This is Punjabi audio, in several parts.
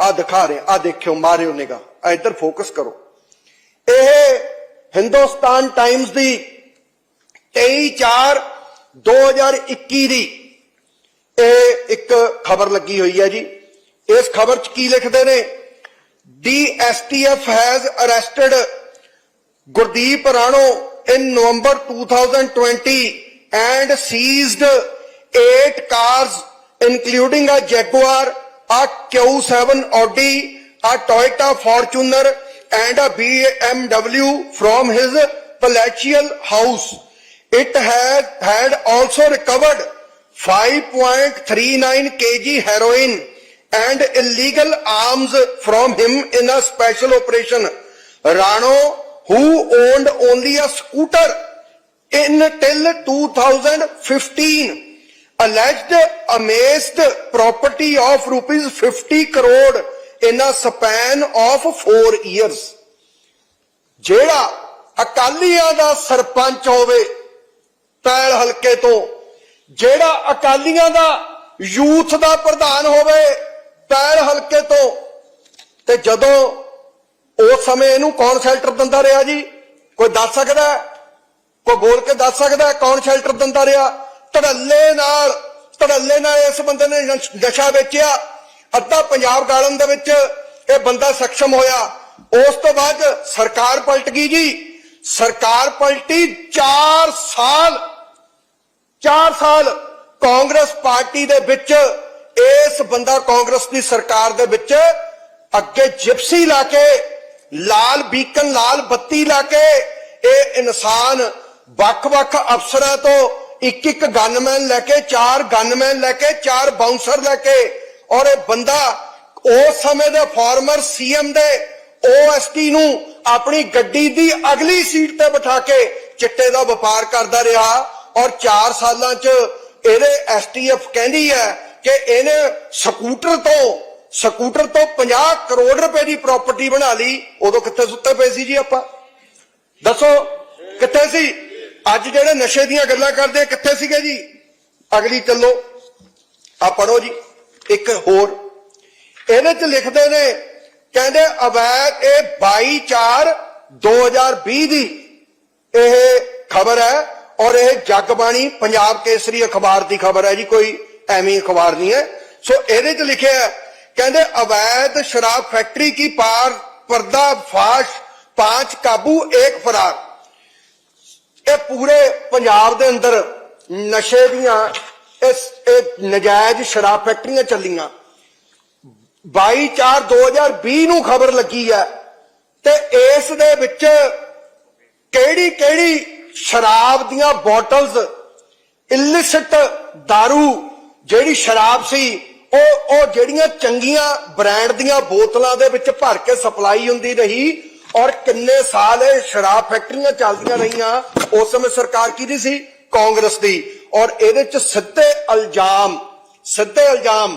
ਆ ਦਿਖਾ ਰਹੇ ਆ ਦੇਖਿਓ ਮਾਰਿਓ ਨਿਗਾ ਆ ਇੱਧਰ ਫੋਕਸ ਕਰੋ ਇਹ ਹਿੰਦੁਸਤਾਨ ਟਾਈਮਜ਼ ਦੀ 23 4 2021 ਦੀ ਇਹ ਇੱਕ ਖਬਰ ਲੱਗੀ ਹੋਈ ਹੈ ਜੀ ਇਸ ਖਬਰ 'ਚ ਕੀ ਲਿਖਦੇ ਨੇ DSTF has arrested Gurdeep Rano in November 2020 and seized eight cars including a Jaguar, a Q7 Audi, a Toyota Fortuner and a BMW from his palatial house. It had, had also recovered 5.39 kg heroin and illegal arms from him in a special operation. Rano, who owned only a scooter in till 2015, alleged amassed property of rupees 50 crore in a span of four years. ਜਿਹੜਾ ਅਕਾਲੀਆਂ ਦਾ ਸਰਪੰਚ ਹੋਵੇ, ਪੈਲ ਹਲਕੇ ਤੋਂ, ਜਿਹੜਾ ਅਕਾਲੀਆਂ ਦਾ ਯੂਥ ਦਾ ਪ੍ਰਧਾਨ ਹੋਵੇ, ਪੈਲ ਹਲਕੇ ਤੋਂ, ਤੇ ਜਦੋਂ ਉਸ ਸਮੇਂ ਇਹਨੂੰ ਕੌਣ ਸ਼ੈਲਟਰ ਦਿੰਦਾ ਰਿਹਾ ਜੀ? ਕੋਈ ਦੱਸ ਸਕਦਾ? ਕੋਈ ਬੋਲ ਕੇ ਦੱਸ ਸਕਦਾ ਕੌਣ ਸ਼ੈਲਟਰ ਦਿੰਦਾ ਰਿਹਾ? ਧੜੱਲੇ ਨਾਲ ਧੜੱਲੇ ਨਾਲ ਇਸ ਬੰਦੇ ਨੇ ਨਸ਼ਾ ਵੇਚਿਆ। ਅੱਧਾ ਪੰਜਾਬ ਗਾਲਣ ਦੇ ਵਿੱਚ ਇਹ ਬੰਦਾ ਸક્ષਮ ਹੋਇਆ। ਉਸ ਤੋਂ ਬਾਅਦ ਸਰਕਾਰ ਪਲਟ ਗਈ ਜੀ। ਸਰਕਾਰ ਪਲਟੀ 4 ਸਾਲ 4 ਸਾਲ ਕਾਂਗਰਸ ਪਾਰਟੀ ਦੇ ਵਿੱਚ, ਇਸ ਬੰਦਾ ਕਾਂਗਰਸ ਦੀ ਸਰਕਾਰ ਦੇ ਵਿੱਚ ਅੱਗੇ ਜਿਪਸੀ ਲਾ ਕੇ, ਲਾਲ ਬੀਕਨ, ਲਾਲ ਬੱਤੀ ਲਾ ਕੇ, ਇਹ ਇਨਸਾਨ ਵੱਖ-ਵੱਖ ਅਫਸਰਾਂ ਤੋਂ ਇੱਕ ਇੱਕ ਗਨਮੈਨ ਲੈ ਕੇ, ਚਾਰ ਗਨਮੈਨ ਲੈ ਕੇ, ਚਾਰ ਬਾਉਂਸਰ ਲੈ ਕੇ। ਔਰ ਇਹ ਬੰਦਾ ਉਸ ਸਮੇਂ ਦੇ ਫਾਰਮਰ ਸੀਐਮ ਦੇ ਓਐਸਟੀ ਨੂੰ ਆਪਣੀ ਗੱਡੀ ਦੀ ਅਗਲੀ ਸੀਟ ਤੇ ਬਿਠਾ ਕੇ ਚਿੱਟੇ ਦਾ ਵਪਾਰ ਕਰਦਾ ਰਿਹਾ। ਔਰ 4 ਸਾਲਾਂ 'ਚ ਇਹਦੇ ਐਸਟੀਐਫ ਕਹਿੰਦੀ ਹੈ ਕਿ ਇਹਨੇ ਸਕੂਟਰ ਤੋਂ ਸਕੂਟਰ ਤੋਂ 50 ਕਰੋੜ ਰੁਪਏ ਦੀ ਪ੍ਰਾਪਰਟੀ ਬਣਾ ਲਈ। ਉਦੋਂ ਕਿੱਥੇ ਸੁੱਤੇ ਪਏ ਸੀ ਜੀ ਆਪਾਂ? ਦੱਸੋ, ਕਿੱਥੇ ਸੀ? ਅੱਜ ਜਿਹੜੇ ਨਸ਼ੇ ਦੀਆਂ ਗੱਲਾਂ ਕਰਦੇ, ਕਿੱਥੇ ਸੀਗੇ ਜੀ? ਅਗਲੀ ਚੱਲੋ। ਆ ਪੜੋ ਜੀ, ਇੱਕ ਹੋਰ। ਇਹਦੇ ਚ ਲਿਖਦੇ ਨੇ, ਕਹਿੰਦੇ ਅਵੈਧ ਇਹ 22 4 2020 ਦੀ ਇਹ ਖਬਰ ਹੈ ਔਰ ਇਹ ਜਗਬਾਣੀ ਪੰਜਾਬ ਕੇਸਰੀ ਅਖਬਾਰ ਦੀ ਖਬਰ ਹੈ ਜੀ, ਕੋਈ ਐਵੇਂ ਅਖਬਾਰ ਨਹੀਂ ਹੈ। ਸੋ ਇਹਦੇ ਚ ਲਿਖਿਆ ਕਹਿੰਦੇ ਅਵੈਧ ਸ਼ਰਾਬ ਫੈਕਟਰੀ ਕੀ ਪਾਰ, ਪਰਦਾ ਫਾਸ਼ ਪਾंच ਕਾਬੂ, ਇੱਕ ਫਰਾਰ। ਇਹ ਪੂਰੇ ਪੰਜਾਬ ਦੇ ਅੰਦਰ ਨਸ਼ੇ ਦੀਆਂ, ਇਸ, ਇਹ ਨਜਾਇਜ਼ ਸ਼ਰਾਬ ਫੈਕਟਰੀਆਂ ਚੱਲੀਆਂ। 22 4 2020 ਨੂੰ ਖਬਰ ਲੱਗੀ ਹੈ ਤੇ ਇਸ ਦੇ ਵਿੱਚ ਕਿਹੜੀ ਕਿਹੜੀ ਸ਼ਰਾਬ ਦੀਆਂ ਬੋਟਲਸ ਇਲਿਸਿਟ दारू ਜਿਹੜੀ ਸ਼ਰਾਬ ਸੀ, ਉਹ ਉਹ ਜਿਹੜੀਆਂ ਚੰਗੀਆਂ ਬ੍ਰਾਂਡ ਦੀਆਂ ਬੋਤਲਾਂ ਦੇ ਵਿੱਚ ਭਰ ਕੇ ਸਪਲਾਈ ਹੁੰਦੀ ਰਹੀ ਔਰ ਕਿੰਨੇ ਸਾਲ ਇਹ ਸ਼ਰਾਬ ਫੈਕਟਰੀਆਂ ਚੱਲਦੀਆਂ ਰਹੀਆਂ, ਉਸ ਸਮੇਂ ਸਰਕਾਰ ਕਿਹਦੀ ਸੀ? ਕਾਂਗਰਸ ਦੀ। ਔਰ ਇਹਦੇ ਚ ਸਿੱਧੇ ਇਲਜ਼ਾਮ ਸਿੱਧੇ ਇਲਜ਼ਾਮ।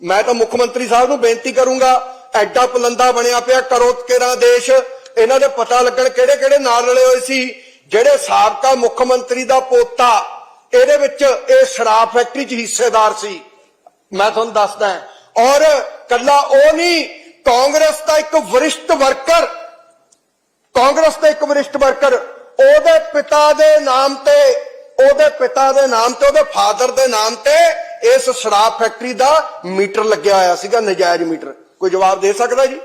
ਮੈਂ ਤਾਂ ਮੁੱਖ ਮੰਤਰੀ ਸਾਹਿਬ ਨੂੰ ਬੇਨਤੀ ਕਰੂੰਗਾ, ਐਡਾ ਪਲੰਦਾ ਬਣਿਆ ਪਿਆ ਕਰੋ ਕਿਹੜਾ ਦੇਸ਼, ਇਹਨਾਂ ਦੇ ਪਤਾ ਲੱਗਣ ਕਿਹੜੇ ਕਿਹੜੇ ਨਾਲ ਰਲੇ ਹੋਏ ਸੀ, ਜਿਹੜੇ ਸਾਬਕਾ ਮੁੱਖ ਮੰਤਰੀ ਦਾ ਪੋਤਾ, ਇਹਦੇ ਵਿੱਚ ਇਹ ਸ਼ਰਾਬ ਫੈਕਟਰੀ 'ਚ ਹਿੱਸੇਦਾਰ ਸੀ। ਮੈਂ ਤੁਹਾਨੂੰ ਦੱਸਦਾ ਔਰ ਕੱਲਾ ਉਹ ਨਹੀਂ, ਕਾਂਗਰਸ ਦਾ ਇੱਕ ਵਰਿਸ਼ਟ ਵਰਕਰ ਕਾਂਗਰਸ ਦੇ ਇੱਕ ਵਰਿਸ਼ਟ ਵਰਕਰ, ਉਹਦੇ ਪਿਤਾ ਦੇ ਨਾਮ ਤੇ, ਉਹਦੇ ਪਿਤਾ ਦੇ ਨਾਮ ਤੇ, ਉਹਦੇ ਫਾਦਰ ਦੇ ਨਾਮ ਤੇ ਇਸ ਸ਼ਰਾਬ ਫੈਕਟਰੀ ਦਾ ਮੀਟਰ ਲੱਗਿਆ ਹੋਇਆ ਸੀਗਾ, ਨਜਾਇਜ਼ ਮੀਟਰ। ਕੋਈ ਜਵਾਬ ਦੇ ਸਕਦਾ ਜੀ?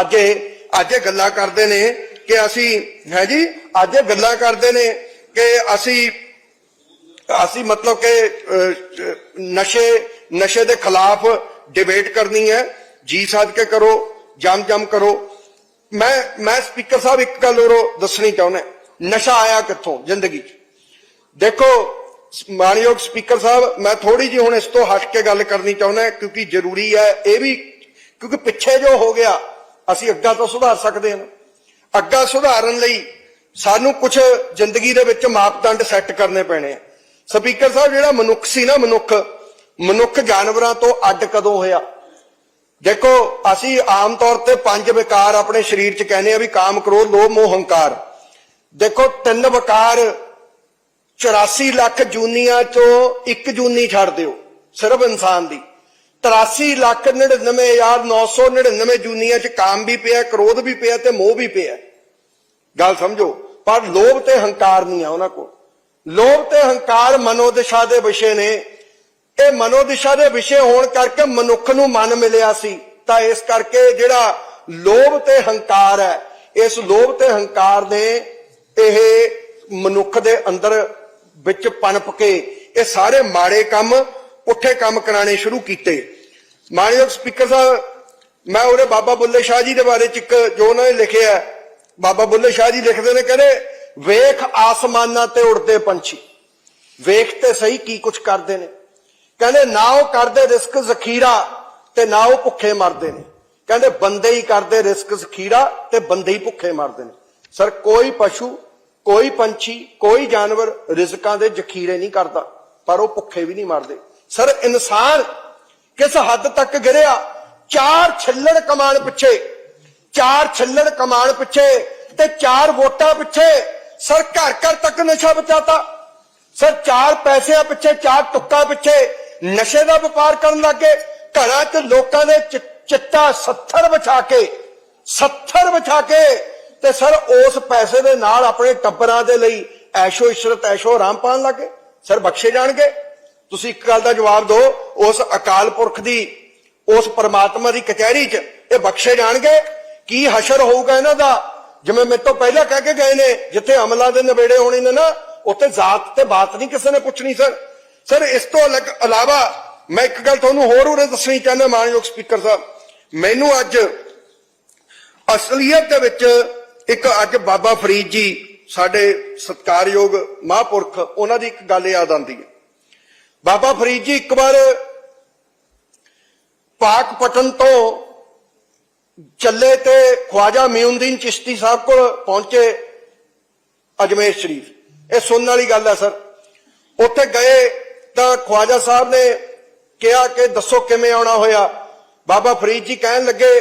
ਅੱਜ ਇਹ ਅੱਜ ਇਹ ਗੱਲਾਂ ਕਰਦੇ ਨੇ ਕਿ ਅਸੀਂ, ਹੈ ਜੀ? ਅੱਜ ਇਹ ਗੱਲਾਂ ਕਰਦੇ ਨੇ ਕਿ ਅਸੀਂ ਅਸੀਂ ਮਤਲਬ ਕਿ ਨਸ਼ੇ ਨਸ਼ੇ ਦੇ ਖਿਲਾਫ ਡਿਬੇਟ ਕਰਨੀ ਹੈ। ਜੀ ਸਾਧ ਕੇ ਕਰੋ ਜਮ ਜਮ ਕਰੋ। ਮੈਂ ਮੈਂ ਸਪੀਕਰ ਸਾਹਿਬ ਇੱਕ ਗੱਲ ਹੋਰ ਦੱਸਣੀ ਚਾਹੁੰਦਾ। ਨਸ਼ਾ ਆਇਆ ਕਿੱਥੋਂ ਜ਼ਿੰਦਗੀ 'ਚ? ਦੇਖੋ ਮਾਨਯੋਗ ਸਪੀਕਰ ਸਾਹਿਬ, ਮੈਂ ਥੋੜੀ ਜਿਹੀ ਹੁਣ ਇਸ ਤੋਂ ਹਟ ਕੇ ਗੱਲ ਕਰਨੀ ਚਾਹੁੰਦਾ, ਕਿਉਂਕਿ ਜ਼ਰੂਰੀ ਹੈ, ਇਹ ਵੀ ਕਿਉਂਕਿ ਪਿੱਛੇ ਜੋ ਹੋ ਗਿਆ, ਅਸੀਂ ਅੱਗਾ ਤੋਂ ਸੁਧਾਰ ਸਕਦੇ ਹਾਂ। ਅੱਗਾ ਸੁਧਾਰਨ ਲਈ ਸਾਨੂੰ ਕੁਝ ਜ਼ਿੰਦਗੀ ਦੇ ਵਿੱਚ ਮਾਪਦੰਡ ਸੈੱਟ ਕਰਨੇ ਪੈਣੇ ਆ। ਸਪੀਕਰ ਸਾਹਿਬ, ਜਿਹੜਾ ਮਨੁੱਖ ਸੀ ਨਾ, ਮਨੁੱਖ ਮਨੁੱਖ ਜਾਨਵਰਾਂ ਤੋਂ ਅੱਡ ਕਦੋਂ ਹੋਇਆ? ਦੇਖੋ, ਅਸੀਂ ਆਮ ਤੌਰ ਤੇ ਪੰਜ ਵਿਕਾਰ ਆਪਣੇ ਸਰੀਰ 'ਚ ਕਹਿੰਦੇ ਆ ਵੀ ਕਾਮ, ਕ੍ਰੋਧ, ਲੋਭ, ਮੋਹ, ਹੰਕਾਰ। ਦੇਖੋ, ਤਿੰਨ ਵਿਕਾਰ 84 ਲੱਖ ਜੂਨੀਆਂ ਚੋਂ ਇੱਕ ਜੂਨੀ ਛੱਡ ਦਿਓ, ਸਿਰਫ ਇਨਸਾਨ ਦੀ। 83 ਲੱਖ 99999 ਜੂਨੀਆਂ ਚ ਕਾਮ ਵੀ ਪਿਆ, ਕ੍ਰੋਧ ਵੀ ਪਿਆ ਤੇ ਮੋਹ ਵੀ ਪਿਆ। ਗੱਲ ਸਮਝੋ? ਪਰ ਲੋਭ ਤੇ ਹੰਕਾਰ ਨਹੀਂ ਆ ਉਹਨਾਂ ਕੋਲ। ਲੋਭ ਤੇ ਹੰਕਾਰ ਮਨੋਦਸ਼ਾ ਦੇ ਵਿਸ਼ੇ ਨੇ। ਇਹ ਮਨੋਦਸ਼ਾ ਦੇ ਵਿਸ਼ੇ ਹੋਣ ਕਰਕੇ ਮਨੁੱਖ ਨੂੰ ਮਨ ਮਿਲਿਆ ਸੀ। ਤਾਂ ਇਸ ਕਰਕੇ ਜਿਹੜਾ ਲੋਭ ਤੇ ਹੰਕਾਰ ਹੈ, ਇਸ ਲੋਭ ਤੇ ਹੰਕਾਰ ਨੇ ਇਹ ਮਨੁੱਖ ਦੇ ਅੰਦਰ ਵਿੱਚ ਪਨਪ ਕੇ ਇਹ ਸਾਰੇ ਮਾੜੇ ਕੰਮ, ਪੁੱਠੇ ਕੰਮ ਕਰਾਣੇ ਸ਼ੁਰੂ ਕੀਤੇ। ਮਾਨਯੋਗ ਸਪੀਕਰ ਸਾਹਿਬ, ਮੈਂ ਉਹਦੇ ਬਾਬਾ ਬੁੱਲੇ ਸ਼ਾਹ ਜੀ ਦੇ ਬਾਰੇ ਚ ਇੱਕ ਜੋ ਉਹਨਾਂ ਨੇ ਲਿਖਿਆ ਬਾਬਾ ਬੁੱਲੇ ਸ਼ਾਹ ਜੀ ਲਿਖਦੇ ਨੇ, ਕਹਿੰਦੇ, ਵੇਖ ਆਸਮਾਨਾਂ ਤੇ ਉੜਦੇ ਪੰਛੀ। ਵੇਖ ਤੇ ਸਹੀ ਕੀ ਕੁਝ ਕਰਦੇ ਨੇ। ਕਹਿੰਦੇ ਨਾ ਉਹ ਕਰਦੇ ਰਿਸਕ ਜ਼ਖੀਰਾ ਤੇ ਨਾ ਉਹ ਭੁੱਖੇ ਮਰਦੇ ਨੇ। ਕਹਿੰਦੇ ਬੰਦੇ ਹੀ ਕਰਦੇ ਰਿਸਕ ਜ਼ਖੀਰਾ ਤੇ ਬੰਦੇ ਹੀ ਭੁੱਖੇ ਮਰਦੇ ਨੇ। ਸਰ, ਕੋਈ ਪਸ਼ੂ, ਕੋਈ ਪੰਛੀ, ਕੋਈ ਜਾਨਵਰ ਰਿਜ਼ਕਾਂ ਦੇ ਜ਼ਖੀਰੇ ਨਹੀਂ ਕਰਦਾ, ਪਰ ਉਹ ਭੁੱਖੇ ਵੀ ਨਹੀਂ ਮਰਦੇ। ਸਰ, ਇਨਸਾਨ ਕਿਸ ਹੱਦ ਤੱਕ ਗਿਰਿਆ? ਚਾਰ ਛੱਲੜ ਕਮਾਣ ਪਿੱਛੇ, ਚਾਰ ਛੱਲੜ ਕਮਾਣ ਪਿੱਛੇ ਤੇ ਚਾਰ ਵੋਟਾਂ ਪਿੱਛੇ ਸਰ ਘਰ ਘਰ ਤੱਕ ਨਸ਼ਾ ਬਚਾਤਾ ਸਰ, ਚਾਰ ਪੈਸਿਆਂ ਪਿੱਛੇ, ਚਾਰ ਟੁੱਕਾ ਪਿੱਛੇ ਨਸ਼ੇ ਦਾ ਵਪਾਰ ਕਰਨ ਲੱਗੇ, ਘਰਾਂ 'ਚ ਲੋਕਾਂ ਦੇ ਚਿੱਟਾ 70 ਵਿਛਾ ਕੇ 70 ਵਿਛਾ ਕੇ ਤੇ ਸਰ ਉਸ ਪੈਸੇ ਦੇ ਨਾਲ ਆਪਣੇ ਟੱਬਰਾਂ ਦੇ ਲਈ ਐਸ਼ੋ ਇਸ਼ਰਤ, ਐਸ਼ੋ ਆਰਾਮ ਪਾਣ ਲੱਗੇ। ਸਰ ਬਖਸ਼ੇ ਜਾਣਗੇ। ਤੁਸੀਂ ਇੱਕ ਗੱਲ ਦਾ ਜਵਾਬ ਦਿਓ, ਉਸ ਅਕਾਲ ਪੁਰਖ ਦੀ, ਉਸ ਪਰਮਾਤਮਾ ਦੀ ਕਚਹਿਰੀ 'ਚ ਇਹ ਬਖਸ਼ੇ ਜਾਣਗੇ। ਕੀ ਹਸ਼ਰ ਹੋਊਗਾ ਇਹਨਾਂ ਦਾ? ਜਿਵੇਂ ਮੇਰੇ ਤੋਂ ਪਹਿਲਾਂ ਕਹਿ ਕੇ ਗਏ ਨੇ, ਜਿੱਥੇ ਅਮਲਾਂ ਦੇ ਨਵੇੜੇ ਹੋਣੇ ਨੇ ਨਾ, ਉੱਥੇ ਜ਼ਾਤ ਤੇ ਬਾਤ ਨਹੀਂ ਕਿਸੇ ਨੇ ਪੁੱਛਣੀ, ਸਰ। ਸਰ, ਇਸ ਤੋਂ ਅਲੱਗ ਇਲਾਵਾ ਮੈਂ ਇੱਕ ਗੱਲ ਤੁਹਾਨੂੰ ਹੋਰ ਉਰੇ ਦੱਸਣੀ ਚਾਹੁੰਦਾ, ਮਾਨਯੋਗ ਸਪੀਕਰ ਸਾਹਿਬ। ਮੈਨੂੰ ਅੱਜ ਅਸਲੀਅਤ ਦੇ ਵਿੱਚ ਇੱਕ ਅੱਜ ਬਾਬਾ ਫਰੀਦ ਜੀ ਸਾਡੇ ਸਤਿਕਾਰਯੋਗ ਮਹਾਂਪੁਰਖ, ਉਹਨਾਂ ਦੀ ਇੱਕ ਗੱਲ ਯਾਦ ਆਉਂਦੀ ਹੈ। ਬਾਬਾ ਫਰੀਦ ਜੀ ਇੱਕ ਵਾਰ ਪਾਕ ਪਟਨ ਤੋਂ ਚੱਲੇ ਤੇ ਖਵਾਜਾ ਮਿਉਨਦੀਨ ਚਿਸ਼ਤੀ ਸਾਹਿਬ ਕੋਲ ਪਹੁੰਚੇ ਅਜਮੇਰ ਸ਼ਰੀਫ। ਇਹ ਸੁਣਨ ਵਾਲੀ ਗੱਲ ਹੈ, ਸਰ। ਉੱਥੇ ਗਏ ਤਾਂ ਖਵਾਜਾ ਸਾਹਿਬ ਨੇ ਕਿਹਾ ਕਿ ਦੱਸੋ ਕਿਵੇਂ ਆਉਣਾ ਹੋਇਆ। ਬਾਬਾ ਫਰੀਦ ਜੀ ਕਹਿਣ ਲੱਗੇ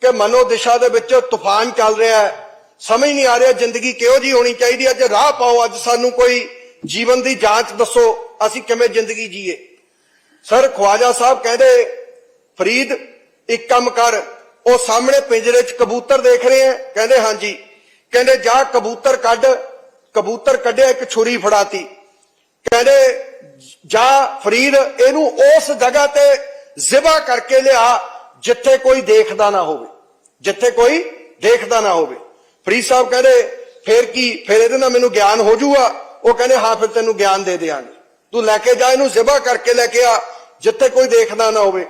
ਕਿ ਮਨੋ ਦਿਸ਼ਾ ਦੇ ਵਿੱਚ ਤੂਫਾਨ ਚੱਲ ਰਿਹਾ ਹੈ। ਸਮਝ ਨਹੀਂ ਆ ਰਿਹਾ ਜ਼ਿੰਦਗੀ ਕਿਹੋ ਜੀ ਹੋਣੀ ਚਾਹੀਦੀ ਹੈ। ਅੱਜ ਰਾਹ ਪਾਓ, ਅੱਜ ਸਾਨੂੰ ਕੋਈ ਜੀਵਨ ਦੀ ਜਾਂਚ ਦੱਸੋ, ਅਸੀਂ ਕਿਵੇਂ ਜ਼ਿੰਦਗੀ ਜੀਏ। ਸਰ, ਖਵਾਜਾ ਸਾਹਿਬ ਕਹਿੰਦੇ, ਫਰੀਦ, ਇੱਕ ਕੰਮ ਕਰ। ਉਹ ਸਾਹਮਣੇ ਪਿੰਜਰੇ 'ਚ ਕਬੂਤਰ ਦੇਖ ਰਹੇ ਆ ਕਹਿੰਦੇ, ਹਾਂਜੀ। ਕਹਿੰਦੇ, ਜਾ ਕਬੂਤਰ ਕੱਢ। ਕਬੂਤਰ ਕੱਢਿਆ, ਇੱਕ ਛੁਰੀ ਫੜਾਤੀ। ਕਹਿੰਦੇ, ਜਾਂ ਫਰੀਦ, ਇਹਨੂੰ ਉਸ ਜਗ੍ਹਾ ਤੇ ਜ਼ਿਬਾ ਕਰਕੇ ਲਿਆ ਜਿੱਥੇ ਕੋਈ ਦੇਖਦਾ ਨਾ ਹੋਵੇ। ਜਿੱਥੇ ਕੋਈ ਦੇਖਦਾ ਨਾ ਹੋਵੇ। ਫਰੀਦ ਸਾਹਿਬ ਕਹਿੰਦੇ, ਫੇਰ ਕੀ, ਫਿਰ ਇਹਦੇ ਨਾਲ ਮੈਨੂੰ ਗਿਆਨ ਹੋ ਜਾਊਗਾ ਉਹ ਕਹਿੰਦੇ, ਹਾਂ, ਫਿਰ ਤੈਨੂੰ ਗਿਆਨ ਦੇ ਦੇਾਂਗੇ ਤੂੰ ਲੈ ਕੇ ਜਾ, ਇਹਨੂੰ ਜ਼ਿਬਾ ਕਰਕੇ ਲੈ ਕੇ ਆ, ਜਿੱਥੇ ਕੋਈ ਦੇਖਦਾ ਨਾ ਹੋਵੇ।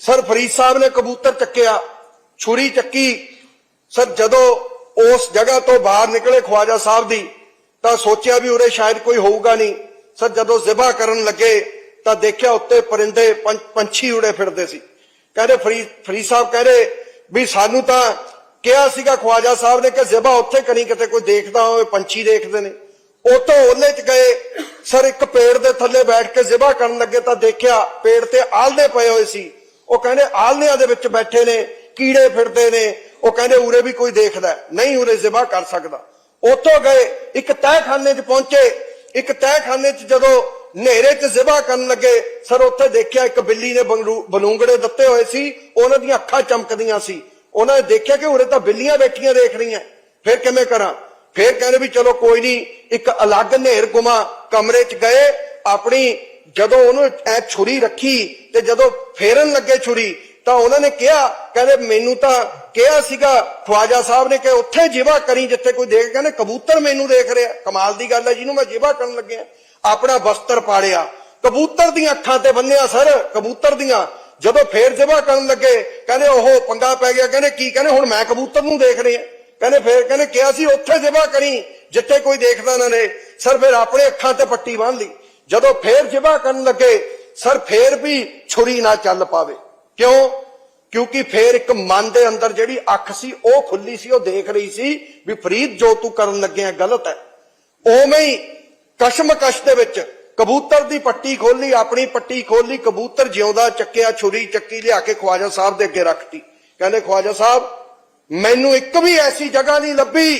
ਸਰ, ਫਰੀਦ ਸਾਹਿਬ ਨੇ ਕਬੂਤਰ ਚੱਕਿਆ, ਛੁਰੀ ਚੱਕੀ। ਸਰ, ਜਦੋਂ ਉਸ ਜਗ੍ਹਾ ਤੋਂ ਬਾਹਰ ਨਿਕਲੇ ਖਵਾਜਾ ਸਾਹਿਬ ਦੀ, ਤਾਂ ਸੋਚਿਆ ਵੀ ਉਰੇ ਸ਼ਾਇਦ ਕੋਈ ਹੋਊਗਾ ਨਹੀਂ। ਸਰ, ਜਦੋਂ ਜ਼ਿਬਾ ਕਰਨ ਲੱਗੇ ਤਾਂ ਦੇਖਿਆ ਉੱਤੇ ਪਰਿੰਦੇ ਪੰਛੀ ਉੜੇ ਫਿਰਦੇ ਸੀ। ਕਹਿੰਦੇ ਫਰੀਦ ਫਰੀਦ ਸਾਹਿਬ ਕਹਿੰਦੇ ਵੀ ਸਾਨੂੰ ਤਾਂ ਕਿਹਾ ਸੀਗਾ ਖਵਾਜਾ ਸਾਹਿਬ ਨੇ ਕਿ ਜ਼ਿਬਾ ਉੱਥੇ ਕਰੀ, ਕਿਤੇ ਕੋਈ ਦੇਖਦਾ ਹੋਵੇ, ਪੰਛੀ ਦੇਖਦੇ ਨੇ। ਉਤੋਂ ਉਹਲੇ ਚ ਗਏ। ਸਰ, ਇੱਕ ਪੇੜ ਦੇ ਥੱਲੇ ਬੈਠ ਕੇ ਜ਼ਿਬਾ ਕਰਨ ਲੱਗੇ ਤਾਂ ਦੇਖਿਆ ਪੇੜ ਤੇ ਆਲਦੇ ਪਏ ਹੋਏ ਸੀ। ਉਹ ਕਹਿੰਦੇ ਆਲਨਿਆਂ ਦੇ ਵਿੱਚ ਬੈਠੇ ਨੇ, ਕੀੜੇ ਫਿਰਦੇ ਨੇ। ਉਹ ਕਹਿੰਦੇ ਉਰੇ ਵੀ ਕੋਈ ਦੇਖਦਾ ਨਹੀਂ ਉਰੇ ਜ਼ਿਬਾ ਕਰ ਸਕਦਾ। ਉਤੋਂ ਗਏ, ਇੱਕ ਤਹਿਖਾਨੇ 'ਚ ਪਹੁੰਚੇ। ਇੱਕ ਤਹਿਖਾਨੇ 'ਚ ਜਦੋਂ ਹਨੇਰੇ 'ਚ ਜ਼ਿਬਾ ਕਰਨ ਲੱਗੇ, ਸਰ ਉੱਥੇ ਦੇਖਿਆ ਇੱਕ ਬਿੱਲੀ ਨੇ ਬਲੂੰਗੜੇ ਦਿੱਤੇ ਹੋਏ ਸੀ, ਉਹਨਾਂ ਦੀਆਂ ਅੱਖਾਂ ਚਮਕਦੀਆਂ ਸੀ। ਉਹਨਾਂ ਨੇ ਦੇਖਿਆ ਕਿ ਉਰੇ ਤਾਂ ਬਿੱਲੀਆਂ ਬੈਠੀਆਂ ਦੇਖ ਰਹੀਆਂ। ਫਿਰ ਕਿਵੇਂ ਕਰਾਂ? ਫਿਰ ਕਹਿੰਦੇ ਵੀ ਚਲੋ ਕੋਈ ਨਹੀਂ, ਇੱਕ ਅਲੱਗ ਹਨੇਰ ਗੁਮਾ ਕਮਰੇ 'ਚ ਗਏ, ਆਪਣੀ ਜਦੋਂ ਉਹਨੂੰ ਐ ਛੁਰੀ ਰੱਖੀ ਤੇ ਜਦੋਂ ਫੇਰਨ ਲੱਗੇ ਛੁਰੀ, ਤਾਂ ਉਹਨਾਂ ਨੇ ਕਿਹਾ, ਕਹਿੰਦੇ ਮੈਨੂੰ ਤਾਂ ਕਿਹਾ ਸੀਗਾ, ਖਵਾਜਾ ਸਾਹਿਬ ਨੇ ਕਿ ਉੱਥੇ ਜਿਵਾ ਕਰੀ ਜਿੱਥੇ ਕੋਈ ਦੇਖ ਕਹਿੰਦੇ ਕਬੂਤਰ ਮੈਨੂੰ ਦੇਖ ਰਿਹਾ। ਕਮਾਲ ਦੀ ਗੱਲ ਹੈ, ਜਿਹਨੂੰ ਮੈਂ ਜਿਵਾ ਕਰਨ ਲੱਗਿਆ। ਆਪਣਾ ਵਸਤਰ ਪਾੜਿਆ। ਕਬੂਤਰ ਦੀਆਂ ਅੱਖਾਂ ਤੇ ਬੰਨਿਆ ਸਰ, ਕਬੂਤਰ ਦੀਆਂ। ਜਦੋਂ ਫੇਰ ਜਿਵਾ ਕਰਨ ਲੱਗੇ, ਕਹਿੰਦੇ ਉਹ ਪੰਗਾ ਪੈ ਗਿਆ। ਕਹਿੰਦੇ ਕੀ, ਕਹਿੰਦੇ ਹੁਣ ਮੈਂ ਕਬੂਤਰ ਨੂੰ ਦੇਖ ਰਿਹਾ। ਕਹਿੰਦੇ ਫੇਰ, ਕਹਿੰਦੇ ਕਿਹਾ ਸੀ ਉੱਥੇ ਜਿਵਾ ਕਰੀ, ਜਿੱਥੇ ਕੋਈ ਦੇਖਦਾ ਨਾ ਨੇ ਸਰ, ਫਿਰ ਆਪਣੇ ਅੱਖਾਂ ਤੇ ਪੱਟੀ ਬੰਨ ਲਈ। ਜਦੋਂ ਫੇਰ ਜਿਵਾ ਕਰਨ ਲੱਗੇ, ਸਰ, ਫੇਰ ਵੀ ਛੁਰੀ ਨਾ ਚੱਲ ਪਾਵੇ। ਕਿਉਂ? ਕਿਉਂਕਿ ਫੇਰ ਇੱਕ ਮਨ ਦੇ ਅੰਦਰ ਜਿਹੜੀ ਅੱਖ ਸੀ, ਉਹ ਖੁੱਲੀ ਸੀ, ਉਹ ਦੇਖ ਰਹੀ ਸੀ ਵੀ ਫਰੀਦ ਜੋ ਤੂੰ ਕਰਨ ਲੱਗਿਆ ਗਲਤ ਹੈ। ਉਵੇਂ ਹੀ ਕਸ਼ਮਕਸ਼ ਦੇ ਵਿੱਚ ਕਬੂਤਰ ਦੀ ਪੱਟੀ ਖੋਲੀ, ਆਪਣੀ ਪੱਟੀ ਖੋਲੀ, ਕਬੂਤਰ ਜਿਉਂਦਾ ਚੱਕਿਆ, ਛੁਰੀ ਚੱਕੀ ਲਿਆ ਕੇ ਖਵਾਜਾ ਸਾਹਿਬ ਦੇ ਅੱਗੇ ਰੱਖਤੀ। ਕਹਿੰਦੇ, ਖਵਾਜਾ ਸਾਹਿਬ, ਮੈਨੂੰ ਇੱਕ ਵੀ ਐਸੀ ਜਗ੍ਹਾ ਨਹੀਂ ਲੱਭੀ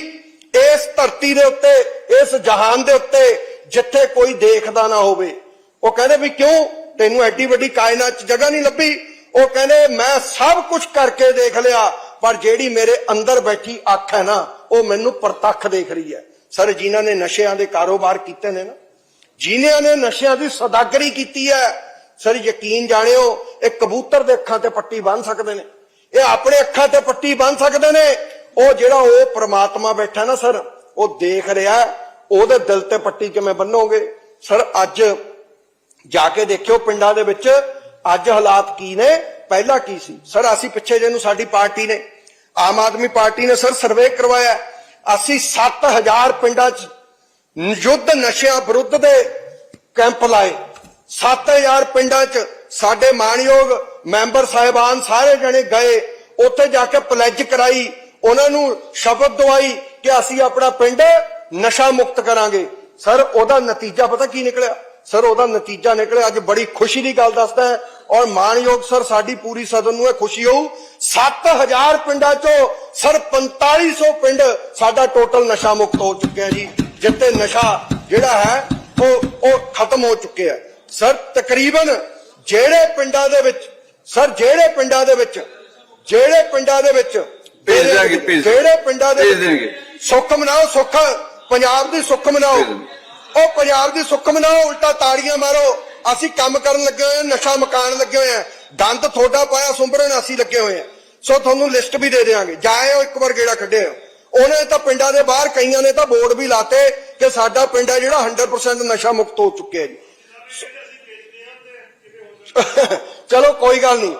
ਇਸ ਧਰਤੀ ਦੇ ਉੱਤੇ, ਇਸ ਜਹਾਨ ਦੇ ਉੱਤੇ, ਜਿੱਥੇ ਕੋਈ ਦੇਖਦਾ ਨਾ ਹੋਵੇ। ਉਹ ਕਹਿੰਦੇ ਵੀ ਕਿਉਂ? ਤੈਨੂੰ ਐਡੀ ਵੱਡੀ ਕਾਇਨਾਤ 'ਚ ਜਗ੍ਹਾ ਨਹੀਂ ਲੱਭੀ? ਉਹ ਕਹਿੰਦੇ, ਮੈਂ ਸਭ ਕੁਝ ਕਰਕੇ ਦੇਖ ਲਿਆ, ਪਰ ਜਿਹੜੀ ਮੇਰੇ ਅੰਦਰ ਬੈਠੀ ਅੱਖ ਹੈ ਨਾ, ਉਹ ਮੈਨੂੰ ਪ੍ਰਤੱਖ ਦੇਖ ਰਹੀ ਹੈ। ਸਰ, ਜਿਨ੍ਹਾਂ ਨੇ ਨਸ਼ਿਆਂ ਦੇ ਕਾਰੋਬਾਰ ਕੀਤੇ ਨੇ ਨਾ, ਜਿਨ੍ਹਾਂ ਨੇ ਨਸ਼ਿਆਂ ਦੀ ਸੌਦਾਗਰੀ ਕੀਤੀ ਹੈ, ਸਰ, ਯਕੀਨ ਜਾਣਿਓ, ਇਹ ਕਬੂਤਰ ਦੇ ਅੱਖਾਂ ਤੇ ਪੱਟੀ ਬੰਨ ਸਕਦੇ ਨੇ। ਇਹ ਆਪਣੇ ਅੱਖਾਂ ਤੇ ਪੱਟੀ ਬੰਨ ਸਕਦੇ ਨੇ। ਉਹ ਜਿਹੜਾ ਉਹ ਪ੍ਰਮਾਤਮਾ ਬੈਠਾ ਨਾ, ਸਰ, ਉਹ ਦੇਖ ਰਿਹਾ ਉਹਦੇ ਦਿਲ ਤੇ ਪੱਟੀ ਕਿਵੇਂ ਬੰਨੋਗੇ? ਸਰ, ਅੱਜ ਜਾ ਕੇ ਦੇਖਿਓ ਪਿੰਡਾਂ ਦੇ ਵਿੱਚ ਅੱਜ ਹਾਲਾਤ ਕੀ ਨੇ? ਪਹਿਲਾਂ ਕੀ ਸੀ? ਸਰ, ਅਸੀਂ ਪਿੱਛੇ ਜੇ ਨੂੰ ਸਾਡੀ ਪਾਰਟੀ ਨੇ, ਆਮ ਆਦਮੀ ਪਾਰਟੀ ਨੇ ਸਰ ਸਰਵੇ ਕਰਵਾਇਆ। ਅਸੀਂ 7000 ਪਿੰਡਾਂ 'ਚ ਯੁੱਧ ਨਸ਼ਿਆਂ ਵਿਰੁੱਧ ਦੇ ਕੈਂਪ ਲਾਏ। 7000 ਪਿੰਡਾਂ 'ਚ ਸਾਡੇ ਮਾਣਯੋਗ ਮੈਂਬਰ ਸਾਹਿਬਾਨ ਸਾਰੇ ਜਣੇ ਗਏ। ਉੱਥੇ ਜਾ ਕੇ ਪਲੈਜ ਕਰਾਈ। ਉਹਨਾਂ ਨੂੰ ਸ਼ਬਦ ਦਵਾਈ ਕਿ ਅਸੀਂ ਆਪਣਾ ਪਿੰਡ ਨਸ਼ਾ ਮੁਕਤ ਕਰਾਂਗੇ। ਸਰ, ਉਹਦਾ ਨਤੀਜਾ ਪਤਾ ਕੀ ਨਿਕਲਿਆ? ਸਰ, ਉਹਦਾ ਨਤੀਜਾ ਨਿਕਲਿਆ। ਅੱਜ ਬੜੀ ਖੁਸ਼ੀ ਦੀ ਗੱਲ ਦੱਸਦਾ ਹੈ। ਔਰ ਮਾਣਯੋਗ ਸਰ ਸਾਡੀ ਪੂਰੀ ਸਦਨ ਨੂੰ ਇਹ ਖੁਸ਼ੀ ਹੋਊ। 7000 ਪਿੰਡਾਂ ਚੋਂ ਸਰ 4500 ਪਿੰਡ ਸਾਡਾ ਟੋਟਲ ਨਸ਼ਾ ਮੁਕਤ ਹੋ ਚੁੱਕਿਆ ਜੀ। ਜਿੱਤੇ ਨਸ਼ਾ ਜਿਹੜਾ ਹੈ ਉਹ ਉਹ ਖਤਮ ਹੋ ਚੁੱਕਿਆ ਸਰ ਤਕਰੀਬਨ ਜਿਹੜੇ ਪਿੰਡਾਂ ਦੇ ਵਿੱਚ ਸਰ ਜਿਹੜੇ ਪਿੰਡਾਂ ਦੇ ਵਿੱਚ ਜਿਹੜੇ ਪਿੰਡਾਂ ਦੇ ਵਿੱਚ ਭੇਜ ਜਿਹੜੇ ਪਿੰਡਾਂ ਦੇ ਭੇਜ ਵਿੱਚ ਦੇਣਗੇ। ਸੁੱਖ ਮਨਾਓ ਸੁੱਖ ਪੰਜਾਬ ਦੀ ਸੁੱਖ ਮਨਾਓ। ਉਹ ਪੰਜਾਬ ਦੀ ਸੁੱਖ ਮਨਾਓ ਉਲਟਾ ਤਾੜੀਆਂ ਮਾਰੋ। ਅਸੀਂ ਕੰਮ ਕਰਨ ਲੱਗੇ ਹੋਏ ਨਸ਼ਾ ਮਕਾਨ ਲੱਗੇ ਹੋਏ ਹਾਂ। ਗੰਦ ਥੋੜਾ ਪਾਇਆ ਸੁੰਬਰਨ ਅਸੀਂ ਲੱਗੇ ਹੋਏ ਹਾਂ। ਸੋ ਤੁਹਾਨੂੰ ਲਿਸਟ ਵੀ ਦੇ ਦੇਵਾਂਗੇ ਜਾਇਓ ਇੱਕ ਵਾਰ ਗੇੜਾ ਕੱਢਿਓ ਉਹਨੇ ਤਾਂ ਪਿੰਡਾਂ ਦੇ ਬਾਹਰ ਕਈਆਂ ਨੇ ਤਾਂ ਬੋਰਡ ਵੀ ਲਾਤੇ ਕਿ ਸਾਡਾ ਪਿੰਡ ਹੈ ਜਿਹੜਾ 100% ਨਸ਼ਾ ਮੁਕਤ ਹੋ ਚੁੱਕਿਆ ਜੀ। ਚਲੋ ਕੋਈ ਗੱਲ ਨਹੀਂ।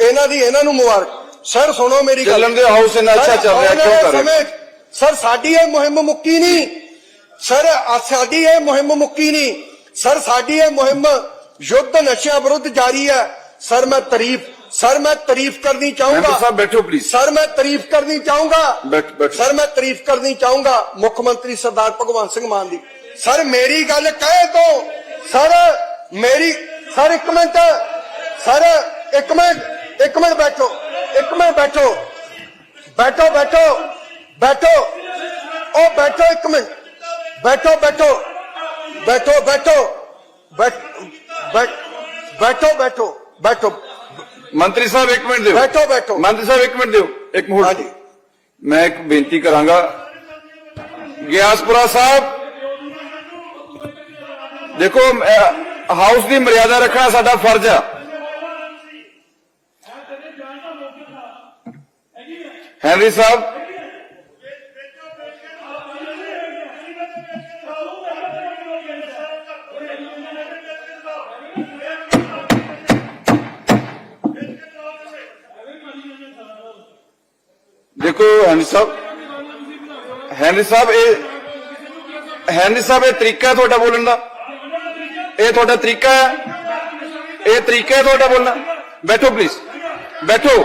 ਇਹਨਾਂ ਦੀ ਇਹਨਾਂ ਨੂੰ ਮੁਬਾਰਕ। ਸਰ ਸੁਣੋ ਮੇਰੀ ਗੱਲ। ਚੱਲਣ ਦੇ ਹਾਊਸ ਇੰਨਾ ਅੱਛਾ ਚੱਲ ਰਿਹਾ, ਕਿਉਂ ਕਰ ਸਰ ਸਾਡੀ ਇਹ ਮੁਹਿੰਮ ਮੁੱਕੀ ਨਹੀਂ। ਸਰ ਆ ਸਾਡੀ ਇਹ ਮੁਹਿੰਮ ਮੁੱਕੀ ਨਹੀਂ। ਸਰ ਸਾਡੀ ਇਹ ਮੁਹਿੰਮ ਯੁੱਧ ਨਸ਼ਿਆਂ ਵਿਰੁੱਧ ਜਾਰੀ ਹੈ। ਸਰ ਮੈਂ ਤਾਰੀਫ ਸਰ ਮੈਂ ਤਾਰੀਫ ਕਰਨੀ ਚਾਹੂੰਗਾ। ਸਾਹਿਬ ਬੈਠੋ ਪਲੀਜ਼ ਸਰ ਮੈਂ ਤਾਰੀਫ ਕਰਨੀ ਚਾਹੂੰਗਾ। ਸਰ ਮੈਂ ਤਾਰੀਫ ਕਰਨੀ ਚਾਹੂੰਗਾ ਮੁੱਖ ਮੰਤਰੀ ਸਰਦਾਰ ਭਗਵੰਤ ਸਿੰਘ ਮਾਨ ਦੀ। ਸਰ ਮੇਰੀ ਗੱਲ ਕਹੇ ਤੋਂ ਸਰ ਮੇਰੀ ਸਰ ਇੱਕ ਮਿੰਟ। ਸਰ ਇੱਕ ਮਿੰਟ ਇੱਕ ਮਿੰਟ ਬੈਠੋ ਇੱਕ ਮਿੰਟ ਬੈਠੋ। ਬੈਠੋ ਬੈਠੋ ਬੈਠੋ। ਉਹ ਬੈਠੋ ਇੱਕ ਮਿੰਟ। ਬੈਠੋ ਬੈਠੋ। ਬੈਠੋ ਬੈਠੋ ਬੈਠ- ਬੈਠ- ਬੈਠੋ ਬੈਠੋ ਬੈਠੋ ਮੰਤਰੀ ਸਾਹਿਬ ਇੱਕ ਮਿੰਟ ਦਿਓ ਬੈਠੋ ਬੈਠੋ ਮੰਤਰੀ ਸਾਹਿਬ ਇੱਕ ਮਿੰਟ ਦਿਓ ਇੱਕ ਮਿੰਟ ਹਾਂਜੀ ਮੈਂ ਇੱਕ ਬੇਨਤੀ ਕਰਾਂਗਾ ਗਿਆਸਪੁਰਾ ਸਾਹਿਬ ਦੇਖੋ ਅਹ, ਹਾਊਸ ਦੀ ਮਰਿਆਦਾ ਰੱਖਣਾ ਸਾਡਾ ਫਰਜ਼ ਆ ਹੈਨਰੀ ਸਾਹਿਬ ਹੈਨਰੀ ਸਾਹਿਬ ਹੈਨਰੀ ਸਾਹਿਬ ਇਹ ਹੈਨਰੀ ਸਾਹਿਬ ਇਹ ਤਰੀਕਾ ਤੁਹਾਡਾ ਬੋਲਣ ਦਾ। ਇਹ ਤੁਹਾਡਾ ਤਰੀਕਾ ਹੈ। ਇਹ ਤਰੀਕਾ ਹੈ ਤੁਹਾਡਾ ਬੋਲਣਾ। ਬੈਠੋ ਪਲੀਜ਼ ਬੈਠੋ।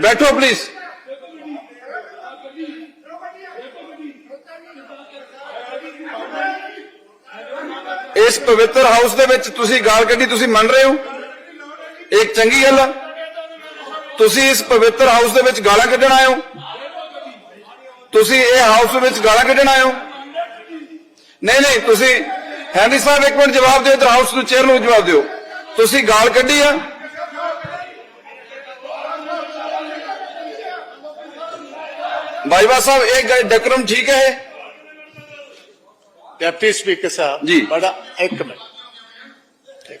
ਬੈਠੋ ਪਲੀਜ਼ ਇਸ ਪਵਿੱਤਰ ਹਾਊਸ ਦੇ ਵਿੱਚ ਤੁਸੀਂ ਗਾਲ ਕੱਢੀ ਤੁਸੀਂ ਮੰਨ ਰਹੇ ਹੋ? ਇਹ ਇੱਕ ਚੰਗੀ ਗੱਲ ਆ। ਤੁਸੀਂ ਇਸ ਪਵਿੱਤਰ ਹਾਊਸ ਦੇ ਵਿੱਚ ਗਾਲਾਂ ਕੱਢਣ ਆਏ ਹੋ? ਤੁਸੀਂ ਇਹ ਹਾਊਸ ਵਿੱਚ ਗਾਲਾਂ ਕੱਢਣ ਆਏ ਹੋ? ਨਹੀਂ ਨਹੀਂ ਤੁਸੀਂ ਹੈਨਰੀ ਸਾਹਿਬ ਇੱਕ ਮਿੰਟ ਜਵਾਬ ਦਿਓ ਇਧਰ ਹਾਊਸ ਨੂੰ ਚੇਅਰ ਨੂੰ ਜਵਾਬ ਦਿਓ। ਤੁਸੀਂ ਗਾਲ ਕੱਢੀ ਆ? ਬਾਈਵਾ ਸਾਹਿਬ ਇਹ ਗ- ਡੈਕਰਮ ਠੀਕ ਹੈ? Deputy speaker Sahib ji. ਬੜਾ ਇੱਕ ਮਿੰਟ।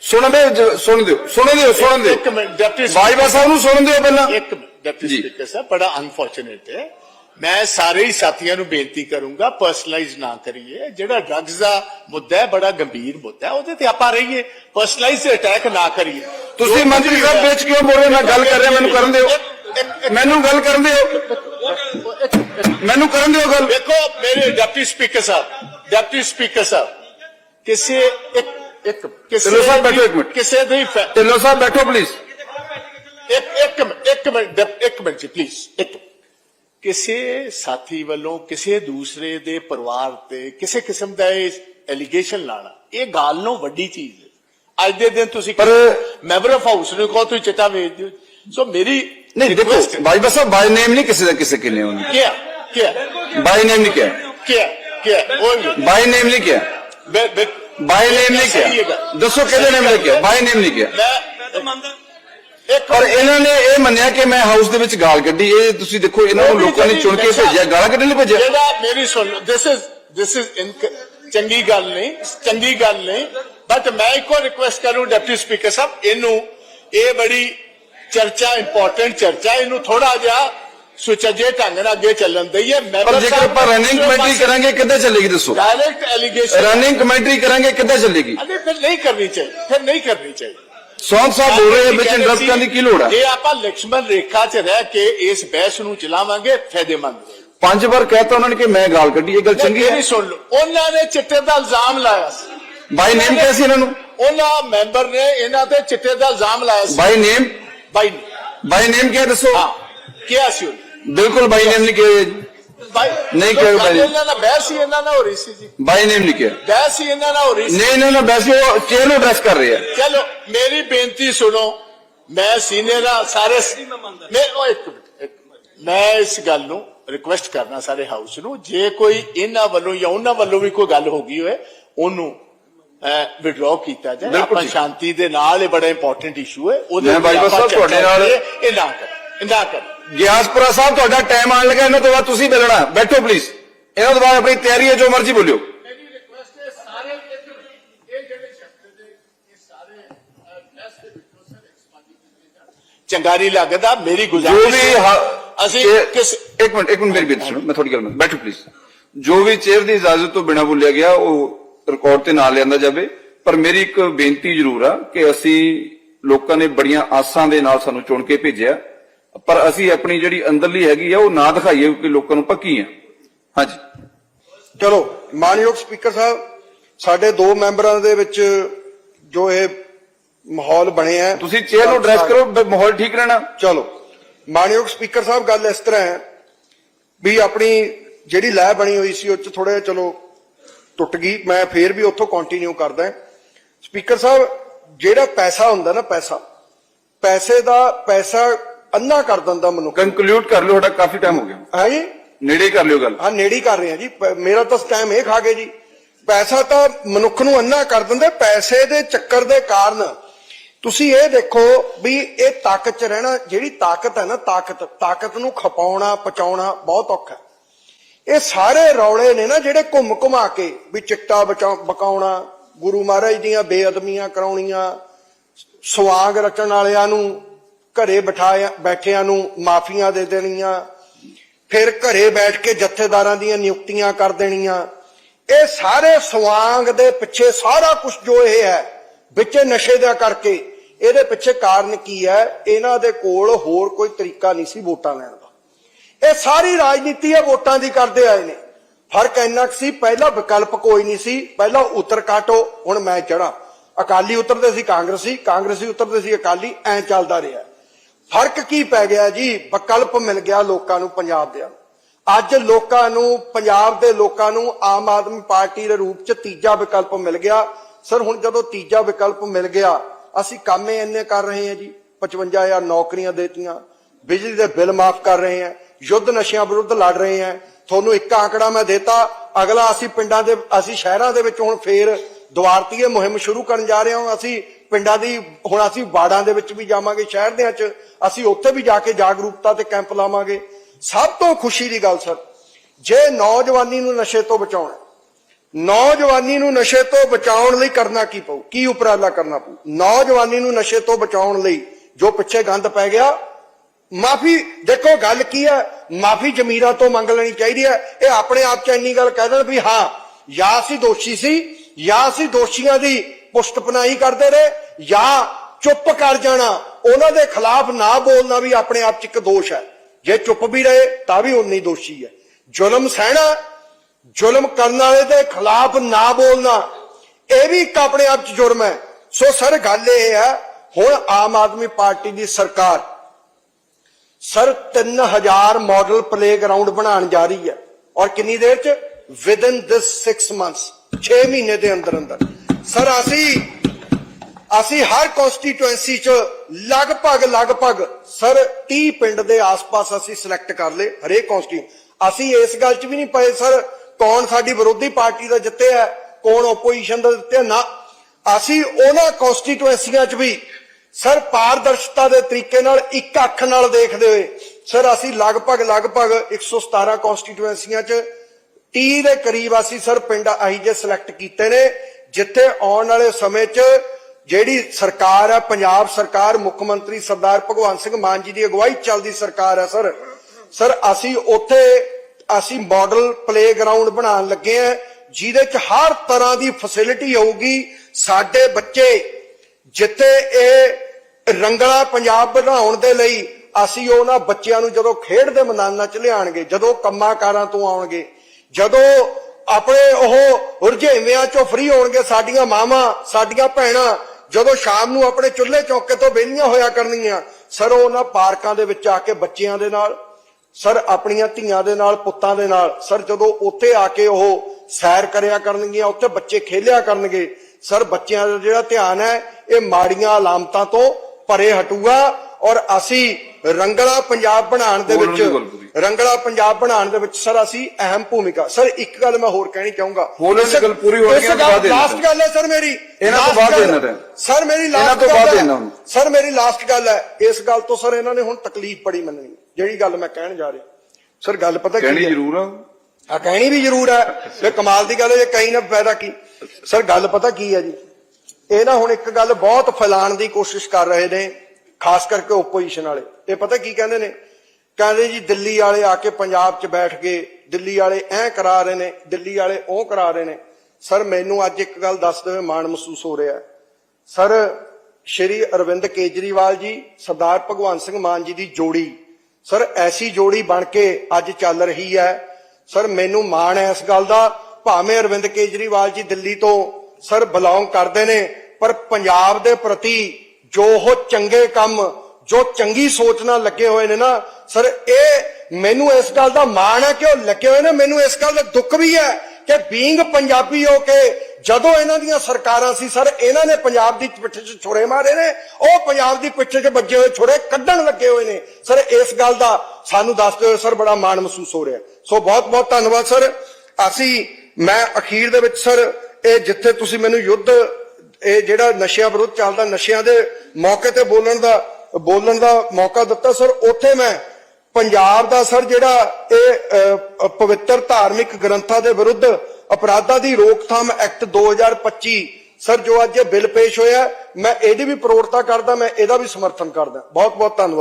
ਸੁਣ ਜ- ਸੁਣ ਦਿਓ ਸੁਣ ਦਿਓ ਸੁਣ ਇੱਕ ਮਿੰਟ ਡਿਪਟੀ ਬਾਈਵਾ ਸਾਹਿਬ ਨੂੰ ਸੁਣ ਦਿਓ ਪਹਿਲਾਂ? ਇੱਕ ਮਿੰਟ ਡਿਪਟੀ ਜੀ। ਸਪੀਕਰ ਸਾਹਿਬ ਬੜਾ ਅਨਫੋਰਚੂਨੇਟ ਹੈ। ਮੈਂ ਸਾਰੇ ਹੀ ਸਾਥੀਆਂ ਨੂੰ ਬੇਨਤੀ ਕਰੂੰਗਾ ਪਰਸਨਲਾਈਜ਼ ਨਾ ਕਰੀਏ। ਜਿਹੜਾ ਡਰੱਗਸ ਦਾ ਮੁੱਦਾ ਹੈ ਬੜਾ ਗੰਭੀਰ ਮੁੱਦਾ ਹੈ ਉਹਦੇ ਤੇ ਆਪਾਂ ਰਹੀਏ। ਪਰਸਨਲਾਈਜ਼ ਅਟੈਕ ਨਾ ਕਰੀਏ। ਤੁਸੀਂ ਮੰਤਰੀ ਸਾਹਿਬ ਵਿੱਚ ਕਿਉਂ ਬੋਲ ਰਹੇ ਮੈਂ ਗੱਲ ਕਰ ਰਿਹਾ ਮੈਨੂੰ ਕਰਨ ਦਿਓ। ਮੈਨੂੰ ਗੱਲ ਕਰਨ ਦਿਓ। ਮੈਨੂੰ ਕਰਨ ਦਿਓ ਗੱਲ। ਦੇਖੋ ਮੇਰੇ ਡਿਪਟੀ ਸਪੀਕਰ ਸਾਹਿਬ ਡਿਪਟੀ ਸਪੀਕਰ ਸਾਹਿਬ ਕਿਸੇ ਇੱਕ ਇੱਕ ਕਿਸੇ ਢਿੱਲੋਂ ਸਾਹਿਬ ਬੈਠੋ ਇੱਕ ਮਿੰਟ। ਕਿਸੇ ਦੀ ਫੈ- ਢਿੱਲੋਂ ਸਾਹਿਬ ਬੈਠੋ ਪਲੀਜ਼ ਇੱਕ ਇੱਕ ਮਿੰਟ ਇੱਕ ਮਿੰਟ ਡਿਪ- ਇੱਕ ਮਿੰਟ ਜੀ ਪਲੀਜ਼ ਇੱਕ ਕਿਸੇ ਸਾਥੀ ਵੱਲੋਂ ਕਿਸੇ ਦੂਸਰੇ ਦੇ ਪਰਿਵਾਰ ਤੇ ਕਿਸੇ ਕਿਸਮ ਦਾ ਇਹ ਐਲੀਗੇਸ਼ਨ ਲਾਣਾ ਇਹ ਗੱਲ ਨੂੰ ਵੱਡੀ ਚੀਜ਼ ਹੈ। ਅੱਜ ਦੇ ਦਿਨ ਤੁਸੀਂ ਪਰ- ਮੈਂਬਰ ਆਫ ਹਾਊਸ ਨੂੰ ਕਹੋ ਤੁਸੀਂ ਚਿੱਟਾ ਵੇਚ ਦਿਓ। ਸੋ ਮੇਰੀ ਨਹੀਂ ਦੇਖੋ। ਬਾਈ ਬਸ ਬਾਈ ਨੇਮ ਨਹੀਂ ਕਿਸੇ ਦਾ ਕਿਸੇ ਕਿਨੇ ਉਹਨੇ ਕਿਆ? ਕਿਆ? ਬਾਈ ਨੇਮ ਨਹੀਂ ਕਿਹਾ। ਕਿਆ? ਕਿਆ? ਉਹ ਬਾਈ ਨੇਮ ਨਹੀਂ ਕਿਹਾ। ਬੇ- ਬੇ- ਬਾਈ ਨੇਮ ਨਹੀਂ ਕਿਹਾ। ਦੱਸੋ ਕਿਹਦੇ ਨੇਮ ਲਿਖਿਆ ਬਾਈ ਨੇਮ ਨਹੀਂ ਕਿਹਾ ਪਰ ਇਹਨਾਂ ਨੇ ਇਹ ਮੰਨਿਆ ਕਿ ਮੈਂ ਹਾਊਸ ਦੇ ਵਿੱਚ ਗਾਲ ਕੱਢੀ ਇਹ ਤੁਸੀਂ ਦੇਖੋ ਇਹਨਾਂ ਨੂੰ ਲੋਕਾਂ ਨੇ ਚੁਣ ਕੇ ਭੇਜਿਆ ਗਾਲਾਂ ਕੱਢਣ ਲਈ ਭੇਜਿਆ ਜਿਹੜਾ ਮੇਰੀ ਸੁਣ ਦਿਸ ਇਜ਼ ਦਿਸ ਇਜ਼ ਚੰਗੀ ਗੱਲ ਨਹੀਂ ਚੰਗੀ ਗੱਲ ਨਹੀਂ ਬਟ ਮੈਂ ਇੱਕੋ ਰਿਕੁਐਸਟ ਕਰੂੰ ਡਿਪਟੀ ਸਪੀਕਰ ਸਾਹਿਬ ਇਹਨੂੰ ਇਹ ਬੜੀ ਚਰਚਾ ਇੰਪੋਰਟੈਂਟ ਚਰਚਾ ਇਹਨੂੰ ਥੋੜਾ ਜਿਹਾ ਸੁਚੱਜੇ ਢੰਗ ਨਾਲ ਅੱਗੇ ਚੱਲਣ ਦਈਏ ਪਰ ਮੈਂਬਰ ਜੇਕਰ ਆਪਾਂ ਰਨਿੰਗ ਕਮੈਂਟਰੀ ਕਰਾਂਗੇ ਕਿੱਦਾਂ ਚੱਲੇਗੀ ਦੱਸੋ? ਡਾਇਰੈਕਟ ਐਲੀਗੇਸ਼ਨ ਰਨਿੰਗ ਕਮੈਂਟਰੀ ਕਰਾਂਗੇ ਕਿੱਦਾਂ ਚੱਲੇਗੀ? ਅਰੇ ਫਿਰ ਨਹੀਂ ਕਰਨੀ ਚਾਹੀਦੀ ਫਿਰ ਨਹੀਂ ਕਰਨੀ ਚਾਹੀਦੀ ਸੌਂਫ ਸਾਹਿਬ ਬੋਲ ਰਹੇ ਵਿੱਚ ਇੰਟਰਪਟ ਦੀ ਕੀ ਲੋੜ ਹੈ ਜੇ ਆਪਾਂ ਲਕਸ਼ਮਣ ਰੇਖਾ 'ਚ ਰਹਿ ਕੇ ਇਸ ਬਹਿਸ ਨੂੰ ਚਲਾਵਾਂਗੇ ਫਾਇਦੇਮੰਦ ਪੰਜ ਵਾਰ ਕਹਿਤਾ ਉਹਨਾਂ ਨੇ ਕਿ ਮੈਂ ਗਾਲ ਕੱਢੀ ਇਹ ਗੱਲ ਚੰਗੀ ਹੈ? ਮੇਰੀ ਸੁਣ ਲਓ ਉਹਨਾਂ ਨੇ ਚਿੱਟੇ ਦਾ ਇਲਜ਼ਾਮ ਲਾਇਆ ਸੀ। ਬਾਈ ਨੇਮ ਕਿਹਾ ਸੀ ਇਹਨਾਂ ਨੂੰ? ਉਹਨਾਂ ਮੈਂਬਰ ਨੇ ਇਹਨਾਂ ਤੇ ਚਿੱਟੇ ਦਾ ਇਲਜ਼ਾਮ ਲਾਇਆ ਸੀ। ਬਾਈ ਨੇਮ ਬਾਈ ਬਾਈ ਨੇਮ ਕਿਹਾ ਦੱਸੋ? ਹਾਂ ਕਿਹਾ ਸੀ ਉਹਨੇ। ਬਿਲਕੁਲ ਬਾਈ ਨੇਮ ਨਹੀਂ ਕਿਹਾ ਜੀ। ਬਾਈ ਨਹੀਂ ਕਿਹਾ ਬਾਈ ਨੇ। ਇਹਨਾਂ ਨਾਲ ਬਹਿਸ ਹੀ ਇਹਨਾਂ ਨਾਲ ਹੋ ਰਹੀ ਸੀ ਜੀ। ਬਾਈ ਨੇਮ ਨਹੀਂ ਕਿਹਾ ਬਹਿਸ ਹੀ ਇਹਨਾਂ ਨਾਲ ਹੋ ਰਹੀ ਸੀ। ਨਹੀਂ ਇਹਨਾਂ ਨੇ ਵੈਸੇ ਉਹ ਚੇਅਰ ਨੂੰ ਐਡਰੈਸ ਕਰ ਰਹੇ ਆ। ਚਲੋ ਮੇਰੀ ਬੇਨਤੀ ਸੁਣੋ ਮੈਂ ਸੀਨੀਅਰ ਆ ਸਾਰੇ ਮੈਂ ਉਹ ਇੱਕ ਮਿੰਟ ਇੱਕ ਮਿੰਟ। ਮੈਂ ਇਸ ਗੱਲ ਨੂੰ ਰਿਕੁਐਸਟ ਕਰਨਾ ਸਾਰੇ ਹਾਊਸ ਨੂੰ। ਜੇ ਕੋਈ ਇਹਨਾਂ ਵੱਲੋਂ ਜਾਂ ਉਹਨਾਂ ਵੱਲੋਂ ਵੀ ਕੋਈ ਗੱਲ ਹੋ ਗਈ ਹੋਏ ਉਹਨੂੰ ਵਿਡਰਾਅ ਕੀਤਾ ਜਾਏ। ਬਿਲਕੁਲ ਆਪਾਂ। ਸ਼ਾਂਤੀ ਦੇ ਨਾਲ ਇਹ ਬੜਾ ਇੰਪੋਰਟੈਂਟ ਇਸ਼ੂ ਹੈ। ਉਹਦੇ ਮੈਂ ਤੇ ਬਾਈਬਲ ਆਪਾਂ ਸਾਹਿਬ ਤੁਹਾਡੇ ਚਰਚਾ ਨਾਲ- ਕਰੀਏ। ਇਹ ਨਾ ਕਰ ਇਹ ਨਾ ਕਰ। ਗਿਆਸਪੁਰਾ ਸਾਹਿਬ ਤੁਹਾਡਾ ਟਾਈਮ ਆਣ ਲੱਗਾ ਇਹਨਾਂ ਤੋਂ ਬਾਅਦ ਤੁਸੀਂ ਬੋਲਣਾ ਬੈਠੋ ਪਲੀਜ਼ ਇਹਨਾਂ ਤੋਂ ਬਾਅਦ ਆਪਣੀ ਤਿਆਰੀ ਹੈ ਜੋ ਮਰਜ਼ੀ ਬੋਲਿਓ। ਮੇਰੀ ਰਿਕੁਐਸਟ ਹੈ ਸਾਰੇ ਇਹ ਜਿਹੜੇ ਸ਼ਬਦ ਦੇ ਇਹ ਸਾਰੇ ਪ੍ਰੈਸ ਦੇ ਵਿੱਚੋਂ ਸਰ ਐਕਸਪਾਂਡ ਕੀਤੇ ਜਾਣ ਚੰਗਾ ਨਹੀਂ ਲੱਗਦਾ ਮੇਰੀ ਜੋ ਗੁਜ਼ਾਰਿਸ਼ ਵੀ ਹੈ, ਅਸੀਂ ਕਿਸ ਇੱਕ ਮਿੰਟ ਇੱਕ ਮਿੰਟ ਮੇਰੀ ਬੇਨਤੀ ਸੁਣੋ ਮੈਂ ਤੁਹਾਡੀ ਗੱਲ ਮੰਨ ਬੈਠੋ ਪਲੀਜ਼ ਜੋ ਵੀ ਚੇਅਰ ਦੀ ਇਜਾਜ਼ਤ ਤੋਂ ਬਿਨਾ ਬੋਲਿਆ ਗਿਆ ਉਹ ਰਿਕਾਰਡ ਤੇ ਨਾ ਲਿਆਂਦਾ ਜਾਵੇ। ਪਰ ਮੇਰੀ ਇੱਕ ਬੇਨਤੀ ਜ਼ਰੂਰ ਆ ਕਿ ਅਸੀਂ ਲੋਕਾਂ ਨੇ ਬੜੀਆਂ ਆਸਾਂ ਦੇ ਨਾਲ ਸਾਨੂੰ ਚੁਣ ਕੇ ਭੇਜਿਆ। ਪਰ ਅਸੀਂ ਆਪਣੀ ਜਿਹੜੀ ਅੰਦਰਲੀ ਹੈਗੀ ਆ ਉਹ ਨਾ ਦਿਖਾਈਏ ਕਿ ਲੋਕਾਂ ਨੂੰ ਪੱਕੀ ਆ। ਹਾਂਜੀ। ਚਲੋ ਮਾਨਯੋਗ ਸਪੀਕਰ ਸਾਹਿਬ ਸਾਡੇ ਦੋ ਮੈਂਬਰਾਂ ਦੇ ਵਿੱਚ ਜੋ ਇਹ ਮਾਹੌਲ ਬਣਿਆ ਤੁਸੀਂ ਚੇਅਰ ਨੂੰ ਐਡਰੈਸ ਕਰੋ ਬ- ਮਾਹੌਲ ਠੀਕ ਰਹਿਣਾ। ਚਲੋ ਮਾਨਯੋਗ ਸਪੀਕਰ ਸਾਹਿਬ ਗੱਲ ਇਸ ਤਰ੍ਹਾਂ ਹੈ ਵੀ ਆਪਣੀ ਜਿਹੜੀ ਲੈਬ ਬਣੀ ਹੋਈ ਸੀ ਉਹ ਚ ਥੋੜਾ ਚਲੋ ਟੁੱਟ ਗਈ। ਮੈਂ ਫੇਰ ਵੀ ਉੱਥੋਂ ਕੰਟੀਨਿਊ ਕਰਦਾ ਹਾਂ। ਸਪੀਕਰ ਸਾਹਿਬ ਜਿਹੜਾ ਪੈਸਾ ਹੁੰਦਾ ਨਾ ਪੈਸਾ ਪੈਸੇ ਦਾ ਪੈਸਾ ਅੰਨਾ ਕਰ ਦਿੰਦਾ ਮਨੁੱਖ। ਕੰਕਲੂਡ ਕਰ ਲਿਓ ਸਾਡਾ ਕਾਫੀ ਟਾਈਮ ਹੋ ਗਿਆ। ਹੈ ਜੀ? ਨੇੜੇ ਕਰ ਲਿਓ ਗੱਲ। ਹਾਂ ਨੇੜੇ ਕਰ ਰਹੇ ਆ ਜੀ। ਪ- ਮੇਰਾ ਤਾਂ ਟਾਈਮ ਇਹ ਖਾ ਗਏ ਜੀ। ਪੈਸਾ ਤਾਂ ਮਨੁੱਖ ਨੂੰ ਅੰਨਾ ਕਰ ਦਿੰਦੇ ਪੈਸੇ ਦੇ ਚੱਕਰ ਦੇ ਕਾਰਨ। ਤੁਸੀਂ ਇਹ ਦੇਖੋ ਵੀ ਇਹ ਤਾਕਤ ਚ ਰਹਿਣਾ ਜਿਹੜੀ ਤਾਕਤ ਹੈ ਨਾ ਤਾਕਤ ਤਾਕਤ ਨੂੰ ਖਪਾਉਣਾ ਪਚਾਉਣਾ ਬਹੁਤ ਔਖਾ ਹੈ। ਇਹ ਸਾਰੇ ਰੌਲੇ ਨੇ ਨਾ ਜਿਹੜੇ ਘੁੰਮ ਘੁਮਾ ਕੇ ਵੀ ਚਿੱਟਾ ਬਚਾ ਬਕਾਉਣਾ ਗੁਰੂ ਮਹਾਰਾਜ ਦੀਆਂ ਬੇਅਦਮੀਆਂ ਕਰਾਉਣੀਆਂ ਸਵਾਗ ਰਚਣ ਵਾਲਿਆਂ ਨੂੰ ਘਰੇ ਬਿਠਾਇਆ, ਬੈਠਿਆਂ ਨੂੰ ਮਾਫੀਆਂ ਦੇ ਦੇਣੀਆਂ, ਫਿਰ ਘਰੇ ਬੈਠ ਕੇ ਜਥੇਦਾਰਾਂ ਦੀਆਂ ਨਿਯੁਕਤੀਆਂ ਕਰ ਦੇਣੀਆਂ। ਇਹ ਸਾਰੇ ਸਵਾਂਗ ਦੇ ਪਿੱਛੇ ਸਾਰਾ ਕੁਝ ਜੋ ਇਹ ਹੈ, ਵਿੱਚ ਨਸ਼ੇ ਦਾ ਕਰਕੇ, ਇਹਦੇ ਪਿੱਛੇ ਕਾਰਨ ਕੀ ਹੈ? ਇਹਨਾਂ ਦੇ ਕੋਲ ਹੋਰ ਕੋਈ ਤਰੀਕਾ ਨਹੀਂ ਸੀ ਵੋਟਾਂ ਲੈਣ ਦਾ। ਇਹ ਸਾਰੀ ਰਾਜਨੀਤੀ ਹੈ ਵੋਟਾਂ ਦੀ ਕਰਦੇ ਆਏ ਨੇ। ਫ਼ਰਕ ਇੰਨਾ ਕੁ ਸੀ, ਪਹਿਲਾਂ ਵਿਕਲਪ ਕੋਈ ਨਹੀਂ ਸੀ, ਪਹਿਲਾਂ ਉਤਰ ਕਾਟੋ, ਹੁਣ ਮੈਂ ਚੜਾ ਅਕਾਲੀ ਉਤਰਦੇ ਸੀ, ਕਾਂਗਰਸੀ ਕਾਂਗਰਸੀ ਉਤਰਦੇ ਸੀ, ਅਕਾਲੀ, ਐਂ ਚੱਲਦਾ ਰਿਹਾ। ਫ਼ਰਕ ਕੀ ਪੈ ਗਿਆ ਜੀ? ਵਿਕਲਪ ਮਿਲ ਗਿਆ ਲੋਕਾਂ ਨੂੰ, ਪੰਜਾਬ ਦੇ ਅੱਜ ਲੋਕਾਂ ਨੂੰ, ਪੰਜਾਬ ਦੇ ਲੋਕਾਂ ਨੂੰ ਆਮ ਆਦਮੀ ਪਾਰਟੀ ਦੇ ਰੂਪ ਚ ਤੀਜਾ ਵਿਕਲਪ ਮਿਲ ਗਿਆ। ਸਰ, ਹੁਣ ਜਦੋਂ ਤੀਜਾ ਵਿਕਲਪ ਮਿਲ ਗਿਆ, ਅਸੀਂ ਕੰਮ ਇੰਨੇ ਕਰ ਰਹੇ ਹਾਂ ਜੀ। 55000 ਨੌਕਰੀਆਂ ਦੇਤੀਆਂ, ਬਿਜਲੀ ਦੇ ਬਿੱਲ ਮਾਫ ਕਰ ਰਹੇ ਹਾਂ, ਯੁੱਧ ਨਸ਼ਿਆਂ ਵਿਰੁੱਧ ਲੜ ਰਹੇ ਹਾਂ। ਤੁਹਾਨੂੰ ਇੱਕ ਆંકੜਾ ਮੈਂ ਦੇਤਾ, ਅਗਲਾ ਅਸੀਂ ਪਿੰਡਾਂ ਦੇ, ਅਸੀਂ ਸ਼ਹਿਰਾਂ ਦੇ ਵਿੱਚ ਹੁਣ ਫੇਰ ਦੁਆਰਤੀਏ ਮੁਹਿੰਮ ਸ਼ੁਰੂ ਕਰਨ ਜਾ ਰਹੇ ਹਾਂ। ਅਸੀਂ ਪਿੰਡਾਂ ਦੀ, ਹੁਣ ਅਸੀਂ ਬਾੜਾਂ ਦੇ ਵਿੱਚ ਵੀ ਜਾਵਾਂਗੇ, ਸ਼ਹਿਰ ਦੇ ਵਿੱਚ। ਅਸੀਂ ਉੱਥੇ ਵੀ ਜਾ ਕੇ ਜਾਗਰੂਕਤਾ ਤੇ ਕੈਂਪ ਲਾਵਾਂਗੇ। ਸਭ ਤੋਂ ਖੁਸ਼ੀ ਦੀ ਗੱਲ, ਸਰ, ਜੇ ਨੌਜਵਾਨੀ ਨੂੰ ਨਸ਼ੇ ਤੋਂ ਬਚਾਉਣਾ, ਨੌਜਵਾਨੀ ਨੂੰ ਨਸ਼ੇ ਤੋਂ ਬਚਾਉਣ ਲਈ ਕਰਨਾ ਕੀ ਪਊ? ਕੀ ਉਪਰਾਲਾ ਕਰਨਾ ਪਊ? ਨੌਜਵਾਨੀ ਨੂੰ ਨਸ਼ੇ ਤੋਂ ਬਚਾਉਣ ਲਈ ਜੋ ਪਿੱਛੇ ਗੰਦ ਪੈ ਗਿਆ, ਮਾਫੀ, ਦੇਖੋ ਗੱਲ ਕੀ ਹੈ, ਮਾਫੀ ਜ਼ਮੀਰਾਂ ਤੋਂ ਮੰਗ ਲੈਣੀ ਚਾਹੀਦੀ ਹੈ। ਇਹ ਆਪਣੇ ਆਪ ਚ ਇੰਨੀ ਗੱਲ ਕਹਿ ਦੇਣ ਵੀ ਹਾਂ ਜਾਂ ਅਸੀਂ ਦੋਸ਼ੀ ਸੀ ਜਾਂ ਅਸੀਂ ਦੋਸ਼ੀਆਂ ਦੀ ਪੁਸ਼ਤ ਕਰਦੇ ਰਹੇ, ਜਾਂ ਚੁੱਪ ਕਰ ਜਾਣਾ। ਉਹਨਾਂ ਦੇ ਖਿਲਾਫ ਨਾ ਬੋਲਣਾ ਵੀ ਆਪਣੇ ਆਪ ਚ ਇੱਕ ਦੋਸ਼ ਹੈ। ਜੇ ਚੁੱਪ ਵੀ ਰਹੇ, ਤਾਂ ਵੀ ਉਨੀ ਦੋਸ਼ੀ ਹੈ। ਜ਼ੁਲਮ ਸਹਿਣਾ, ਜ਼ੁਲਮ ਕਰਨ ਵਾਲੇ ਦੇ ਖਿਲਾਫ ਨਾ ਬੋਲਣਾ, ਇਹ ਵੀ ਇੱਕ ਆਪਣੇ ਆਪ ਚ ਜੁਰਮ ਹੈ। ਸੋ ਸਰ, ਗੱਲ ਇਹ ਹੈ, ਹੁਣ ਆਮ ਆਦਮੀ ਪਾਰਟੀ ਦੀ ਸਰਕਾਰ, ਸਰ 3000 ਮਾਡਲ ਪਲੇਗਰਾਉਂਡ ਬਣਾਉਣ ਜਾ ਰਹੀ ਹੈ। ਔਰ ਕਿੰਨੀ ਦੇਰ ਚ? ਵਿਦਨ ਦਿਸ 6 ਮੰਥਸ 6 ਮਹੀਨੇ ਦੇ ਅੰਦਰ ਅੰਦਰ। ਸਰ, ਅਸੀਂ ਅਸੀਂ ਹਰ ਕਨਸਟੀਟੂਐਂਸੀ ਚ ਲਗਭਗ ਲਗਭਗ, ਸਰ 30 ਪਿੰਡ ਦੇ ਆਸ-ਪਾਸ ਅਸੀਂ ਸਿਲੈਕਟ ਕਰ ਲਏ, ਹਰੇਕ ਕਨਸਟੀ ਅਸੀਂ ਇਸ ਗੱਲ ਚ ਵੀ ਨਹੀਂ ਪਏ, ਸਰ, ਕੌਣ ਸਾਡੀ ਵਿਰੋਧੀ ਪਾਰਟੀ ਦਾ ਜਿੱਤਿਆ ਕੌਣ ਆਪੋਜੀਸ਼ਨ ਦਾ ਜਿੱਤਿਆ ਨਾ। ਅਸੀਂ ਉਹਨਾਂ ਕਨਸਟੀਟੂਐਂਸੀਆਂ 'ਚ ਵੀ, ਸਰ, ਪਾਰਦਰਸ਼ਤਾ ਦੇ ਤਰੀਕੇ ਨਾਲ ਇੱਕ ਅੱਖ ਨਾਲ ਦੇਖਦੇ ਹੋਏ, ਸਰ, ਅਸੀਂ ਲਗਭਗ ਲਗਭਗ 117 ਕਨਸਟੀਟੂਐਂਸੀਆਂ 'ਚ 30 ਦੇ ਕਰੀਬ ਅਸੀਂ ਸਰ ਪਿੰਡ ਆਹੀ ਜੇ ਸਿਲੈਕਟ ਕੀਤੇ ਨੇ, ਜਿੱਥੇ ਆਉਣ ਵਾਲੇ ਸਮੇਂ 'ਚ ਜਿਹੜੀ ਸਰਕਾਰ ਹੈ ਪੰਜਾਬ ਸਰਕਾਰ, ਮੁੱਖ ਮੰਤਰੀ ਸਰਦਾਰ ਭਗਵੰਤ ਸਿੰਘ ਮਾਨ ਜੀ ਦੀ ਅਗਵਾਈ ਚੱਲਦੀ ਸਰਕਾਰ ਹੈ ਸਰ। ਸਰ, ਅਸੀਂ ਉੱਥੇ, ਅਸੀਂ ਮਾਡਲ ਪਲੇਗਰਾਉਂਡ ਬਣਾਉਣ ਲੱਗੇ ਆ, ਜਿਹਦੇ 'ਚ ਹਰ ਤਰ੍ਹਾਂ ਦੀ ਫੈਸਿਲਿਟੀ ਹੋਊਗੀ। ਸਾਡੇ ਬੱਚੇ ਜਿੱਥੇ ਇਹ ਰੰਗਲਾ ਪੰਜਾਬ ਬਣਾਉਣ ਦੇ ਲਈ ਅਸੀਂ ਉਹਨਾਂ ਬੱਚਿਆਂ ਨੂੰ ਜਦੋਂ ਖੇਡ ਦੇ ਮੈਦਾਨਾਂ 'ਚ ਲਿਆਣਗੇ ਜਦੋਂ ਕੰਮਾਂ ਕਾਰਾਂ ਤੋਂ ਆਉਣਗੇ ਜਦੋਂ ਆਪਣੇ ਉਹ ਰੁਝੇਵਿਆਂ 'ਚੋਂ ਫ੍ਰੀ ਹੋਣਗੇ ਸਾਡੀਆਂ ਮਾਵਾਂ ਸਾਡੀਆਂ ਭੈਣਾਂ ਜਦੋਂ ਸ਼ਾਮ ਨੂੰ ਆਪਣੇ ਚੁੱਲ੍ਹੇ ਚੌਕੇ ਤੋਂ ਵਿਹਲੀਆਂ ਹੋਇਆ ਕਰਨਗੀਆਂ ਸਰ ਉਹ ਉਹਨਾਂ ਪਾਰਕਾਂ ਦੇ ਵਿੱਚ ਆ ਕੇ ਬੱਚਿਆਂ ਦੇ ਨਾਲ ਸਰ ਆਪਣੀਆਂ ਧੀਆਂ ਦੇ ਨਾਲ ਪੁੱਤਾਂ ਦੇ ਨਾਲ ਸਰ ਜਦੋਂ ਉੱਥੇ ਆ ਕੇ ਉਹ ਸੈਰ ਕਰਿਆ ਕਰਨਗੀਆਂ ਉੱਥੇ ਬੱਚੇ ਖੇਲਿਆ ਕਰਨਗੇ ਸਰ ਬੱਚਿਆਂ ਦਾ ਜਿਹੜਾ ਧਿਆਨ ਹੈ ਇਹ ਮਾੜੀਆਂ ਅਲਾਮਤਾਂ ਤੋਂ ਪਰੇ ਹਟੂਗਾ ਔਰ ਅਸੀਂ ਰੰਗਲਾ ਪੰਜਾਬ ਬਣਾਉਣ ਦੇ ਵਿੱਚ। ਰੰਗਲਾ ਪੰਜਾਬ ਬਣਾਉਣ ਦੇ ਵਿੱਚ ਸਰ ਅਸੀਂ ਅਹਿਮ ਭੂਮਿਕਾ। ਸਰ ਇੱਕ ਗੱਲ ਮੈਂ ਹੋਰ ਕਹਿਣੀ ਚਾਹੂੰਗਾ। ਦੀ ਪੂਰੀ ਹੋ ਗਈ, ਬਾਅਦ ਲਾਸਟ ਗੱਲ ਹੈ ਸਰ ਮੇਰੀ। ਇਹਨਾਂ ਤੋਂ ਬਾਅਦ ਦੇਣਾ ਤਾਂ। ਸਰ ਮੇਰੀ ਇਹਨਾਂ ਲਾਸਟ ਗੱਲ ਹੈ। ਸਰ ਮੇਰੀ ਲਾਸਟ ਗੱਲ ਹੈ। ਇਸ ਗੱਲ ਤੋਂ ਸਰ ਇਹਨਾਂ ਨੇ ਹੁਣ ਤਕਲੀਫ ਬੜੀ ਮੰਨਣੀ। ਜਿਹੜੀ ਗੱਲ ਮੈਂ ਕਹਿਣ ਜਾ ਰਿਹਾ। ਸਰ ਗੱਲ ਪਤਾ ਕਹਿਣੀ ਕੀ ਹੈ? ਜ਼ਰੂਰ ਆ। ਆ ਕਹਿਣੀ ਵੀ ਜ਼ਰੂਰ ਹੈ। ਤੇ ਕਮਾਲ ਦੀ ਗੱਲ ਹੈ ਜੇ ਕਈ ਨਾ ਫਾਇਦਾ ਕੀ? ਸਰ ਗੱਲ ਪਤਾ ਕੀ ਹੈ ਜੀ? ਇਹ ਨਾ ਹੁਣ ਇੱਕ ਗੱਲ ਬਹੁਤ ਫੈਲਾਣ ਦੀ ਕੋਸ਼ਿਸ਼ ਕਰ ਰਹੇ ਨੇ ਖਾਸ ਕਰਕੇ ਓਪੋਜੀਸ਼ਨ ਵਾਲੇ। ਇਹ ਪਤਾ ਕੀ ਕਹਿੰਦੇ ਨੇ? ਕਹਿੰਦੇ ਜੀ ਦਿੱਲੀ ਵਾਲੇ ਆ ਕੇ ਪੰਜਾਬ 'ਚ ਬੈਠ ਗਏ ਦਿੱਲੀ ਵਾਲੇ ਐਂ ਕਰਾ ਰਹੇ ਨੇ, ਦਿੱਲੀ ਵਾਲੇ ਉਹ ਕਰਾ ਰਹੇ ਨੇ। ਸਰ, ਮੈਨੂੰ ਅੱਜ ਇੱਕ ਗੱਲ ਦੱਸਦੇ ਹੋਏ ਮਾਣ ਮਹਿਸੂਸ ਹੋ ਰਿਹਾ ਸਰ, ਸ਼੍ਰੀ ਅਰਵਿੰਦ ਕੇਜਰੀਵਾਲ ਜੀ, ਸਰਦਾਰ ਭਗਵੰਤ ਸਿੰਘ ਮਾਨ ਜੀ ਦੀ ਜੋੜੀ। ਸਰ, ਐਸੀ ਜੋੜੀ ਬਣ ਕੇ ਅੱਜ ਚੱਲ ਰਹੀ ਹੈ। ਸਰ, ਮੈਨੂੰ ਮਾਣ ਹੈ ਇਸ ਗੱਲ ਦਾ। ਭਾਵੇਂ ਅਰਵਿੰਦ ਕੇਜਰੀਵਾਲ ਜੀ ਦਿੱਲੀ ਤੋਂ ਸਰ ਬਿਲੋਂਗ ਕਰਦੇ ਨੇ, ਪਰ ਪੰਜਾਬ ਦੇ ਪ੍ਰਤੀ ਜੋ ਉਹ ਚੰਗੇ ਕੰਮ ਜੋ ਚੰਗੀ ਸੋਚ ਨਾਲ ਲੱਗੇ ਹੋਏ ਨੇ ਨਾ, ਸਰ, ਇਹ ਮੈਨੂੰ ਇਸ ਗੱਲ ਦਾ ਮਾਣ ਹੈ ਕਿ ਉਹ ਲੱਗੇ ਹੋਏ ਨੇ, ਮੈਨੂੰ ਇਸ ਗੱਲ ਦਾ ਦੁੱਖ ਵੀ ਹੈ ਕਿ ਬੀਇੰਗ ਪੰਜਾਬੀ ਹੋ ਕੇ ਜਦੋਂ ਇਹਨਾਂ ਦੀਆਂ ਸਰਕਾਰਾਂ ਸੀ, ਸਰ, ਇਹਨਾਂ ਨੇ ਪੰਜਾਬ ਦੀ ਪਿੱਠ 'ਚ ਛੁਰੇ ਮਾਰੇ ਨੇ, ਉਹ ਪੰਜਾਬ ਦੀ ਪਿੱਠ 'ਚ ਵੱਜੇ ਹੋਏ ਛੁਰੇ ਕੱਢਣ ਲੱਗੇ ਹੋਏ ਨੇ। ਸਰ, ਇਸ ਗੱਲ ਦਾ ਸਾਨੂੰ ਦੱਸਦੇ ਹੋਏ, ਸਰ, ਬੜਾ ਮਾਣ ਮਹਿਸੂਸ ਹੋ ਰਿਹਾ ਸੋ ਬਹੁਤ ਬਹੁਤ ਧੰਨਵਾਦ, ਸਰ। ਅਸੀਂ, ਮੈਂ ਅਖੀਰ ਦੇ ਵਿੱਚ, ਸਰ, ਇਹ ਜਿੱਥੇ ਤੁਸੀਂ ਮੈਨੂੰ ਯੁੱਧ, ਇਹ ਜਿਹੜਾ ਨਸ਼ਿਆਂ ਵਿਰੁੱਧ ਚੱਲਦਾ, ਨਸ਼ਿਆਂ ਦੇ ਮੌਕੇ ਤੇ ਬੋਲਣ ਦਾ ਬੋਲਣ ਦਾ ਮੌਕਾ ਦਿੱਤਾ, ਸਰ, ਉੱਥੇ ਮੈਂ ਪੰਜਾਬ ਦਾ, ਸਰ, ਜਿਹੜਾ ਇਹ ਪਵਿੱਤਰ ਧਾਰਮਿਕ ਗ੍ਰੰਥਾਂ ਦੇ ਵਿਰੁੱਧ ਅਪਰਾਧਾਂ ਦੀ ਰੋਕਥਾਮ ਐਕਟ 2025 ਸਰ, ਜੋ ਅੱਜ ਇਹ ਬਿੱਲ ਪੇਸ਼ ਹੋਇਆ, ਮੈਂ ਇਹਦੀ ਵੀ ਪ੍ਰੋੜਤਾ ਕਰਦਾ, ਮੈਂ ਇਹਦਾ ਵੀ ਸਮਰਥਨ ਕਰਦਾ। ਬਹੁਤ ਬਹੁਤ ਧੰਨਵਾਦ